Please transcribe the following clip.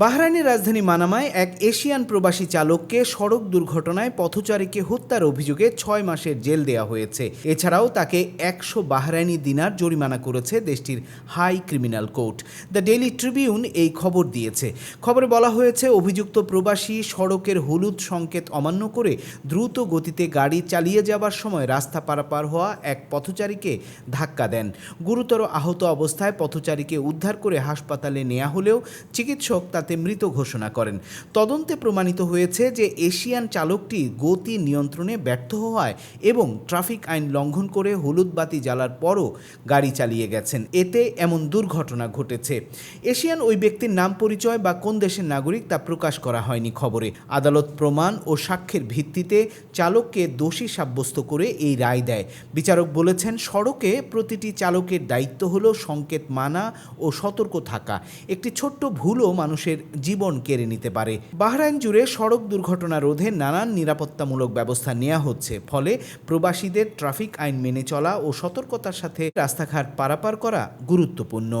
বাহরাইনের রাজধানী মানামায় এক এশিয়ান প্রবাসী চালককে সড়ক দুর্ঘটনায় পথচারীকে হত্যার অভিযোগে ছয় মাসের জেল দেওয়া হয়েছে। এছাড়াও তাকে একশো বাহরাইনি দিনার জরিমানা করেছে দেশটির high criminal court. The daily tribune এই খবর দিয়েছে। খবরে বলা হয়েছে, অভিযুক্ত প্রবাসী সড়কের হলুদ সংকেত অমান্য করে দ্রুত গতিতে গাড়ি চালিয়ে যাবার সময় রাস্তা পারাপার হওয়া এক পথচারীকে ধাক্কা দেন। গুরুতর আহত অবস্থায় পথচারীকে উদ্ধার করে হাসপাতালে নেওয়া হলেও চিকিৎসক তাতে মৃত ঘোষণা করেন। তদন্তে প্রমাণিত হয়েছে যে এশিয়ান চালকটি গতি নিয়ন্ত্রণে ব্যর্থ হওয়ায় এবং ট্রাফিক আইন লঙ্ঘন করে হলুদ বাতি জ্বালার পরও গাড়ি চালিয়ে গেছেন। এতে এমন দুর্ঘটনা ঘটেছে। এশিয়ান ওই ব্যক্তির নাম পরিচয় বা কোন দেশের নাগরিক তা প্রকাশ করা হয়নি খবরে। আদালত প্রমাণ ও সাক্ষ্যের ভিত্তিতে চালককে দোষী সাব্যস্ত করে এই রায় দেয়। বিচারক বলেছেন, সড়কে প্রতিটি চালকের দায়িত্ব হলো সংকেত মানা ও সতর্ক থাকা। একটি ছোট্ট ভুলও মানুষের জীবন কেড়ে নিতে পারে। বাহরাইন জুড়ে সড়ক দুর্ঘটনা রোধে নানান নিরাপত্তামূলক ব্যবস্থা নেওয়া হচ্ছে। ফলে প্রবাসীদের ট্রাফিক আইন মেনে চলা ও সতর্কতার সাথে রাস্তাঘাট পারাপার করা গুরুত্বপূর্ণ।